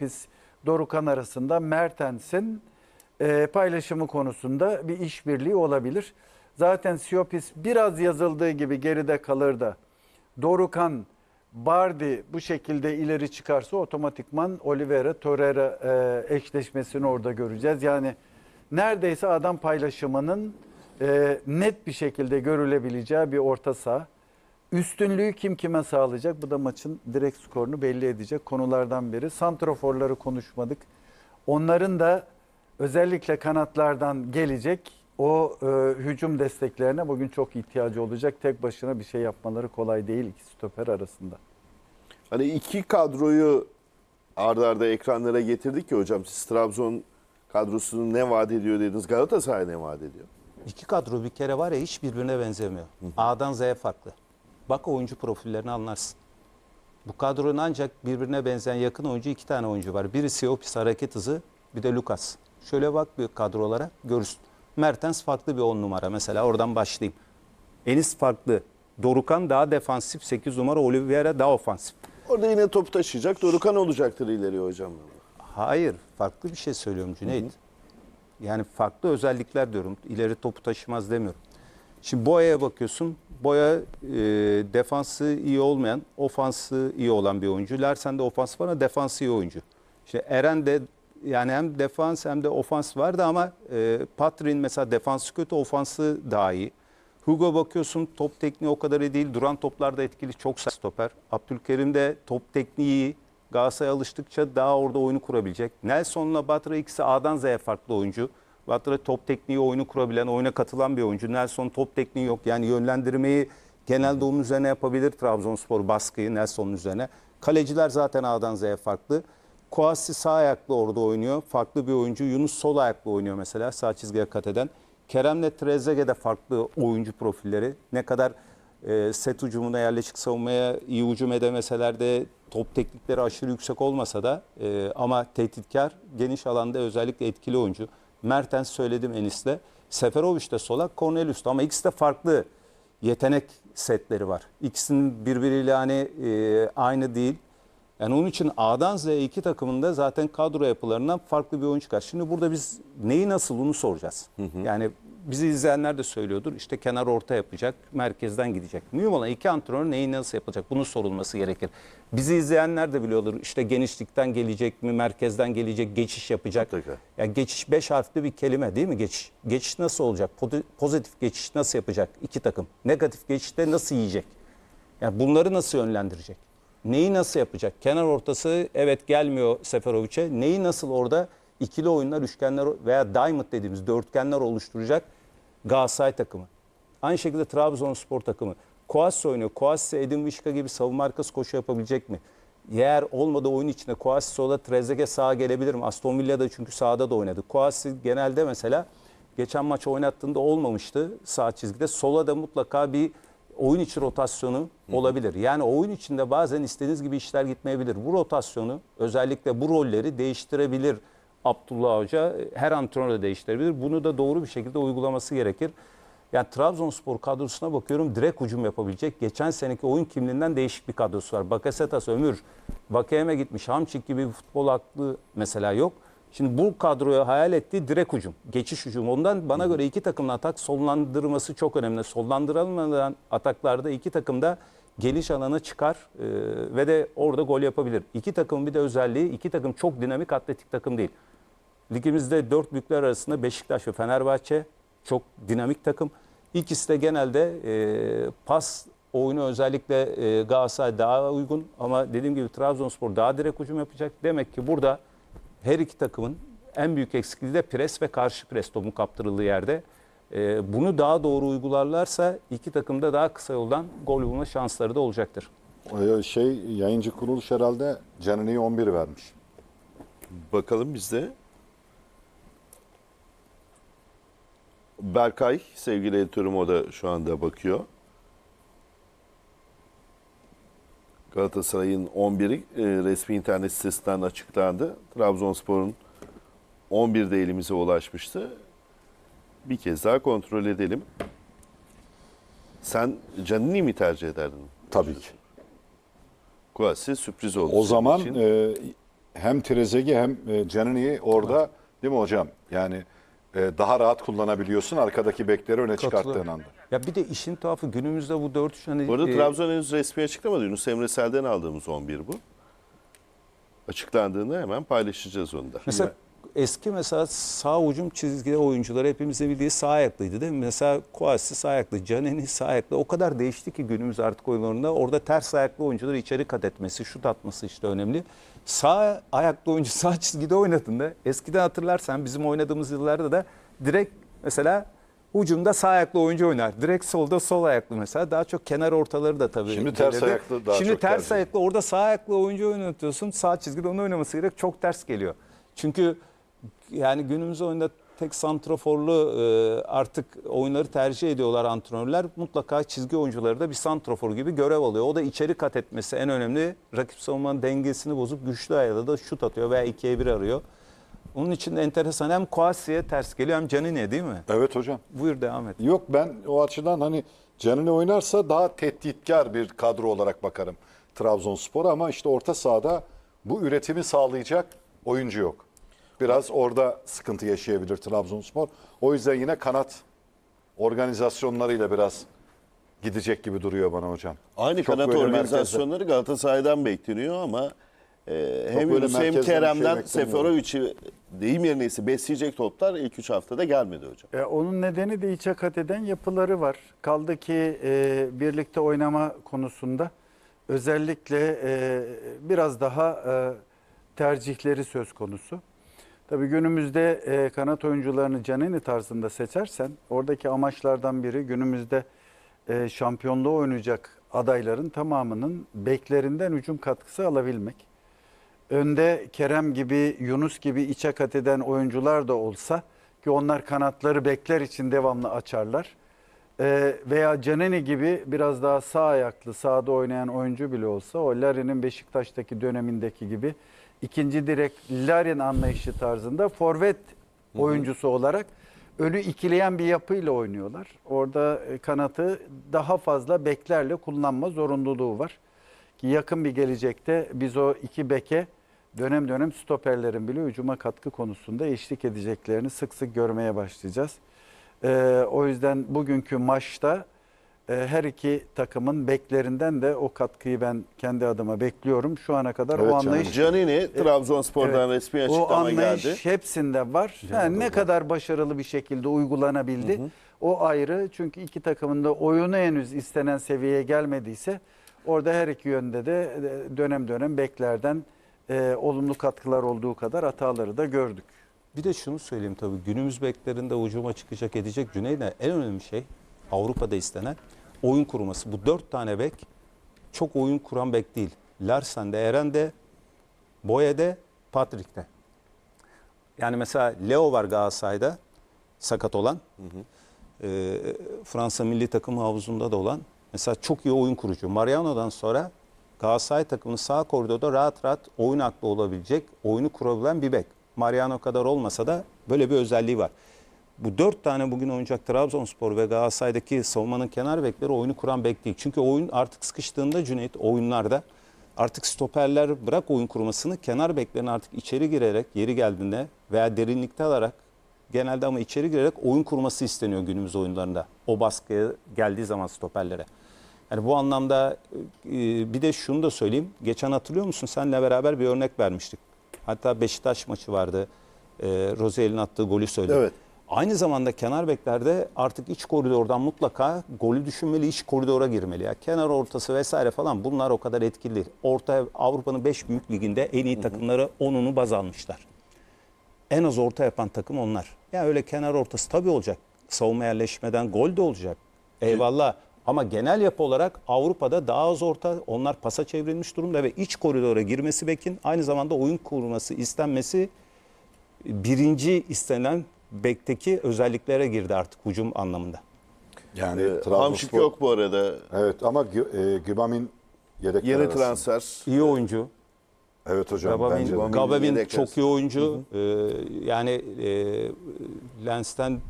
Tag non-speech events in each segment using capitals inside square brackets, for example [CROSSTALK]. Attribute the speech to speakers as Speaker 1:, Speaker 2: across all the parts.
Speaker 1: Siopis, Dorukan arasında Mertens'in e, paylaşımı konusunda bir işbirliği olabilir. Zaten Siopis biraz yazıldığı gibi geride kalır da Dorukan, Bardi bu şekilde ileri çıkarsa otomatikman Oliveira Torreira e, eşleşmesini orada göreceğiz. Yani neredeyse adam paylaşımının e, net bir şekilde görülebileceği bir orta saha. Üstünlüğü kim kime sağlayacak? Bu da maçın direkt skorunu belli edecek konulardan biri. Santroforları konuşmadık. Onların da özellikle kanatlardan gelecek o e, hücum desteklerine bugün çok ihtiyacı olacak. Tek başına bir şey yapmaları kolay değil iki stoper arasında.
Speaker 2: Hani iki kadroyu ardarda arda ekranlara getirdik ki hocam siz Trabzon kadrosunu ne vaat ediyor dediniz. Galatasaray ne vaat ediyor?
Speaker 3: İki kadro bir kere var ya hiç birbirine benzemiyor. A'dan Z'ye farklı. Bak oyuncu profillerini anlarsın. Bu kadronun ancak birbirine benzeyen yakın oyuncu iki tane oyuncu var. Birisi Opis hareket hızı bir de Lucas. Şöyle bak bir kadrolara görürsün. Mertens farklı bir 10 numara mesela oradan başlayayım. Enis farklı. Dorukan daha defansif 8 numara Oliveira daha ofansif.
Speaker 2: Orada yine topu taşıyacak. Dorukan olacaktır ileri hocam.
Speaker 3: Hayır, farklı bir şey söylüyorum Cüneyt. Yani farklı özellikler diyorum. İleri topu taşımaz demiyorum. Şimdi Boya'ya bakıyorsun. Boya e, defansı iyi olmayan, ofansı iyi olan bir oyuncu. Larsen de ofans var ama defansı iyi oyuncu. İşte Eren de yani hem defans hem de ofans vardı ama e, Patrin mesela defansı kötü, ofansı daha iyi. Hugo bakıyorsun top tekniği o kadar iyi değil. Duran toplarda etkili çok sert stoper. Abdülkerim de top tekniği iyi. Galatasaray'a alıştıkça daha orada oyunu kurabilecek. Nelson'la Batra ikisi A'dan Z'ye farklı oyuncu. Batra top tekniği oyunu kurabilen, oyuna katılan bir oyuncu. Nelson top tekniği yok. Yani yönlendirmeyi genelde onun üzerine yapabilir Trabzonspor baskıyı Nelson'un üzerine. Kaleciler zaten A'dan Z'ye farklı. Kouassi sağ ayaklı orada oynuyor. Farklı bir oyuncu. Yunus sol ayaklı oynuyor mesela sağ çizgiye kat eden. Kerem'le Trezeguet de farklı oyuncu profilleri. Ne kadar e, set hücumuna yerleşik savunmaya iyi hücum edemeseler de top teknikleri aşırı yüksek olmasa da e, ama tehditkar geniş alanda özellikle etkili oyuncu. Mertens söyledim Enis'le. Seferovic de solak, Cornelius da ama ikisi de farklı yetenek setleri var. İkisinin birbiriyle hani e, aynı değil. Yani onun için A'dan Z'ye iki takımında zaten kadro yapılarından farklı bir oyun çıkar. Şimdi burada biz neyi nasıl onu soracağız. Yani bizi izleyenler de söylüyordur. İşte kenar orta yapacak, merkezden gidecek. Mühim olan iki antrenör neyi nasıl yapacak? Bunun sorulması gerekir. Bizi izleyenler de biliyordur. İşte genişlikten gelecek mi, merkezden gelecek, geçiş yapacak.
Speaker 2: Mutlaka.
Speaker 3: Ya geçiş beş harfli bir kelime değil mi geçiş? Geçiş nasıl olacak? Pozitif geçiş nasıl yapacak iki takım? Negatif geçişte nasıl yiyecek? Yani bunları nasıl yönlendirecek? Neyi nasıl yapacak? Kenar ortası evet gelmiyor Seferovic'e. Neyi nasıl orada ikili oyunlar, üçgenler veya diamond dediğimiz dörtgenler oluşturacak Galatasaray takımı. Aynı şekilde Trabzonspor takımı. Koas oynuyor. Koas Edin Vişka gibi savunma arkası koşu yapabilecek mi? Eğer olmadı oyun içinde Koas sola Trezeguet sağa gelebilir mi? Aston Villa'da çünkü sağda da oynadı. Koas genelde mesela geçen maç oynattığında olmamıştı sağ çizgide. Sola da mutlaka bir oyun içi rotasyonu olabilir. Yani oyun içinde bazen istediğiniz gibi işler gitmeyebilir. Bu rotasyonu özellikle bu rolleri değiştirebilir Abdullah Hoca. Her antrenör de değiştirebilir. Bunu da doğru bir şekilde uygulaması gerekir. Yani Trabzonspor kadrosuna bakıyorum direkt hücum yapabilecek. Geçen seneki oyun kimliğinden değişik bir kadrosu var. Bakasetas, Ömür, Vakeyeme gitmiş. Hamçik gibi bir futbol aklı mesela yok. Şimdi bu kadroya hayal ettiği direkt hücum, geçiş hücum. Ondan bana göre iki takımın atak sollandırması çok önemli. Sollandırılmadan ataklarda iki takım da geniş alana çıkar e, ve de orada gol yapabilir. İki takımın bir de özelliği, iki takım çok dinamik atletik takım değil. Ligimizde dört büyükler arasında Beşiktaş ve Fenerbahçe çok dinamik takım. İkisi de genelde e, pas oyunu özellikle e, Galatasaray daha uygun ama dediğim gibi Trabzonspor daha direkt hücum yapacak. Demek ki burada her iki takımın en büyük eksikliği de pres ve karşı pres topun kaptırıldığı yerde. E, bunu daha doğru uygularlarsa iki takım da daha kısa yoldan gol bulma şansları da olacaktır.
Speaker 4: Ee, Şey yayıncı kuruluş herhalde Canini'yi 11 vermiş.
Speaker 2: Bakalım bizde. Berkay sevgili editörüm o da şu anda bakıyor. Galatasaray'ın 11'i e, resmi internet sitesinden açıklandı. Trabzonspor'un 11 de elimize ulaşmıştı. Bir kez daha kontrol edelim. Sen Canini mi tercih ederdin?
Speaker 4: Tabii ki.
Speaker 2: Kuasi sürpriz oldu.
Speaker 4: O zaman
Speaker 2: için.
Speaker 4: e, hem Trezegi hem e, Canini'yi orada değil mi hocam? Yani e, daha rahat kullanabiliyorsun arkadaki bekleri öne çıkarttığın anda.
Speaker 3: Ya bir de işin tuhafı günümüzde bu 4-3 hani
Speaker 2: Bu arada
Speaker 3: e,
Speaker 2: Trabzon henüz resmi açıklamadı. Yunus Emre Sel'den aldığımız 11 bu. Açıklandığında hemen paylaşacağız onu da.
Speaker 3: Mesela eski mesela sağ ucum çizgide oyuncuları hepimizin bildiği sağ ayaklıydı değil mi? Mesela Kouassi sağ ayaklı, Canini sağ ayaklı. O kadar değişti ki günümüz artık oyunlarında. Orada ters ayaklı oyuncuları içeri kat etmesi, şut atması işte önemli. Sağ ayaklı oyuncu [LAUGHS] sağ çizgide oynadığında eskiden hatırlarsan bizim oynadığımız yıllarda da direkt mesela Ucumda sağ ayaklı oyuncu oynar. Direkt solda sol ayaklı mesela. Daha çok kenar ortaları da tabii.
Speaker 4: Şimdi ters
Speaker 3: belirdi.
Speaker 4: ayaklı daha
Speaker 3: Şimdi
Speaker 4: çok
Speaker 3: ters
Speaker 4: tercih
Speaker 3: ayaklı orada sağ ayaklı oyuncu oynatıyorsun. Sağ çizgide onu oynaması gerek. Çok ters geliyor. Çünkü yani günümüz oyunda tek santraforlu e, artık oyunları tercih ediyorlar antrenörler. Mutlaka çizgi oyuncuları da bir santrafor gibi görev alıyor. O da içeri kat etmesi en önemli. Rakip savunmanın dengesini bozup güçlü ayağıyla da şut atıyor veya 2'ye 1 arıyor. Onun için de enteresan hem Kouassi'ye ters geliyor hem Canini'ye değil mi?
Speaker 4: Evet hocam.
Speaker 3: Buyur devam et.
Speaker 4: Yok ben o açıdan hani Canini oynarsa daha tehditkar bir kadro olarak bakarım Trabzonspor'a ama işte orta sahada bu üretimi sağlayacak oyuncu yok. Biraz orada sıkıntı yaşayabilir Trabzonspor. O yüzden yine kanat organizasyonlarıyla biraz gidecek gibi duruyor bana hocam.
Speaker 2: Aynı
Speaker 4: Çok
Speaker 2: kanat
Speaker 4: böyle
Speaker 2: organizasyonları Galatasaray'dan bekleniyor ama e, hem
Speaker 4: böyle
Speaker 2: Yunus hem
Speaker 4: merkezden bir şey
Speaker 2: Kerem'den
Speaker 4: beklemiyorum.
Speaker 2: Seferovic'i deyim yerine ise besleyecek toplar ilk 3 haftada gelmedi hocam.
Speaker 1: E, onun nedeni de içe kat eden yapıları var. Kaldı ki e, birlikte oynama konusunda özellikle e, biraz daha e, tercihleri söz konusu. Tabii günümüzde e, kanat oyuncularını Canini tarzında seçersen oradaki amaçlardan biri günümüzde e, şampiyonluğu oynayacak adayların tamamının beklerinden hücum katkısı alabilmek. Önde Kerem gibi, Yunus gibi içe kat eden oyuncular da olsa ki onlar kanatları bekler için devamlı açarlar. Ee, veya Caneni gibi biraz daha sağ ayaklı, sağda oynayan oyuncu bile olsa o Larin'in Beşiktaş'taki dönemindeki gibi ikinci direk Larin anlayışı tarzında forvet oyuncusu olarak önü ikileyen bir yapıyla oynuyorlar. Orada e, kanatı daha fazla beklerle kullanma zorunluluğu var. Ki yakın bir gelecekte biz o iki beke dönem dönem stoperlerin bile hücuma katkı konusunda eşlik edeceklerini sık sık görmeye başlayacağız. Ee, o yüzden bugünkü maçta her iki takımın beklerinden de o katkıyı ben kendi adıma bekliyorum. Şu ana kadar
Speaker 4: Evet,
Speaker 1: o anlayış
Speaker 2: Canini Trabzonspor'dan
Speaker 1: Evet.
Speaker 2: resmi
Speaker 1: o
Speaker 2: açıklama
Speaker 1: anlayış
Speaker 2: geldi.
Speaker 1: hepsinde var. Ha, ne kadar başarılı bir şekilde uygulanabildi o ayrı. Çünkü iki takımın da oyunu henüz istenen seviyeye gelmediyse orada her iki yönde de e, dönem dönem beklerden e, olumlu katkılar olduğu kadar hataları da gördük.
Speaker 3: Bir de şunu söyleyeyim tabii günümüz beklerinde hücuma çıkacak edecek Cüneyt'e en önemli şey Avrupa'da istenen oyun kurması. Bu dört tane bek çok oyun kuran bek değil. Larsen'de, Eren'de, Boye'de, Patrick'te. Yani mesela Leo var Galatasaray'da sakat olan. Ee, Fransa milli takım havuzunda da olan. Mesela çok iyi oyun kurucu. Mariano'dan sonra Galatasaray takımının sağ koridorda rahat rahat oyun aklı olabilecek, oyunu kurabilen bir bek. Mariano kadar olmasa da böyle bir özelliği var. Bu dört tane bugün oynayacak Trabzonspor ve Galatasaray'daki savunmanın kenar bekleri oyunu kuran bek değil. Çünkü oyun artık sıkıştığında Cüneyt oyunlarda artık stoperler bırak oyun kurmasını kenar beklerin artık içeri girerek yeri geldiğinde veya derinlikte alarak genelde ama içeri girerek oyun kurması isteniyor günümüz oyunlarında. O baskıya geldiği zaman stoperlere. Yani bu anlamda e, bir de şunu da söyleyeyim. Geçen hatırlıyor musun? Seninle beraber bir örnek vermiştik. Hatta Beşiktaş maçı vardı. E, Rozel'in attığı golü söyledi.
Speaker 2: Evet.
Speaker 3: Aynı zamanda kenar beklerde artık iç koridordan mutlaka golü düşünmeli, iç koridora girmeli. Ya kenar ortası vesaire falan bunlar o kadar etkili değil. Orta Avrupa'nın 5 büyük liginde en iyi takımları 10'unu baz almışlar. En az orta yapan takım onlar. Ya öyle kenar ortası tabii olacak. Savunma yerleşmeden gol de olacak. Eyvallah. Ama genel yapı olarak Avrupa'da daha az orta, onlar pasa çevrilmiş durumda ve iç koridora girmesi bekin aynı zamanda oyun kurması istenmesi birinci istenen bekteki özelliklere girdi artık hücum anlamında.
Speaker 4: Yani
Speaker 2: Ee, Hamşik yok bu arada.
Speaker 4: Evet ama e, Gübamin yedekler
Speaker 2: Yeni
Speaker 4: arasında.
Speaker 2: transfer.
Speaker 3: İyi oyuncu.
Speaker 4: Evet hocam
Speaker 3: Gababin,
Speaker 4: bence de.
Speaker 2: Gababin
Speaker 3: Gababin
Speaker 2: yedek
Speaker 3: çok iyi oyuncu. Ee, yani e, Lens'ten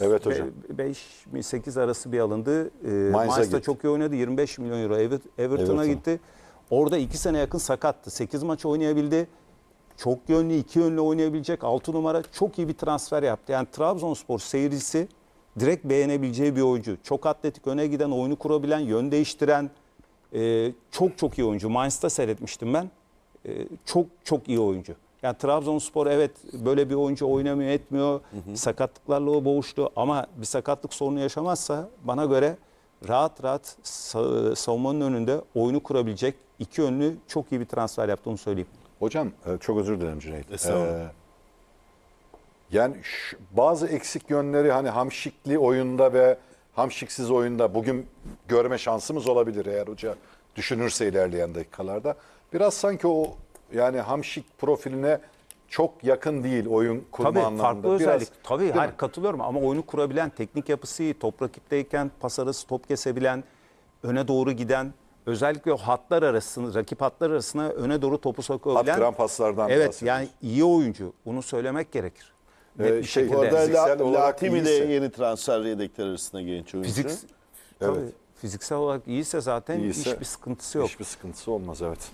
Speaker 4: Evet hocam.
Speaker 3: 5 mi 8 arası bir alındı. Ee, Mainz'da çok iyi oynadı. 25 milyon euro Ever- Everton'a
Speaker 4: Everton.
Speaker 3: gitti. Orada 2 sene yakın sakattı. 8 maç oynayabildi. Çok yönlü, iki yönlü oynayabilecek 6 numara çok iyi bir transfer yaptı. Yani Trabzonspor seyircisi direkt beğenebileceği bir oyuncu. Çok atletik, öne giden, oyunu kurabilen, yön değiştiren e, çok çok iyi oyuncu. Mainz'da seyretmiştim ben. E, çok çok iyi oyuncu. Yani Trabzonspor evet böyle bir oyuncu oynamıyor etmiyor. Sakatlıklarla o boğuştu ama bir sakatlık sorunu yaşamazsa bana göre rahat rahat sa- savunmanın önünde oyunu kurabilecek iki yönlü çok iyi bir transfer yaptı onu söyleyeyim.
Speaker 4: Hocam e, çok özür dilerim Cüneyt.
Speaker 2: Estağfurullah.
Speaker 4: Ee, yani bazı eksik yönleri hani hamşikli oyunda ve hamşiksiz oyunda bugün görme şansımız olabilir eğer hoca düşünürse ilerleyen dakikalarda. Biraz sanki o yani hamşik profiline çok yakın değil oyun kurma
Speaker 3: Tabii
Speaker 4: anlamında.
Speaker 3: farklı
Speaker 4: Biraz,
Speaker 3: özellik. Tabii hayır,
Speaker 4: mi?
Speaker 3: katılıyorum ama oyunu kurabilen, teknik yapısı iyi, top rakipteyken pas arası top kesebilen, öne doğru giden, özellikle o hatlar arasını, rakip hatlar arasına öne doğru topu sokabilen.
Speaker 4: Hat kıran paslardan
Speaker 3: Evet yani iyi oyuncu. Bunu söylemek gerekir. Net
Speaker 4: Ee,
Speaker 3: bir
Speaker 4: şey,
Speaker 3: şekilde.
Speaker 2: Bu arada
Speaker 4: Fiziksel
Speaker 2: La,
Speaker 4: olarak
Speaker 2: Latimi de
Speaker 4: iyiyse.
Speaker 2: yeni transfer yedekler arasında genç oyuncu.
Speaker 3: Fizik,
Speaker 4: Evet.
Speaker 3: tabii, fiziksel olarak iyiyse zaten
Speaker 4: İyiyse
Speaker 3: hiçbir sıkıntısı yok.
Speaker 4: Hiçbir sıkıntısı olmaz evet.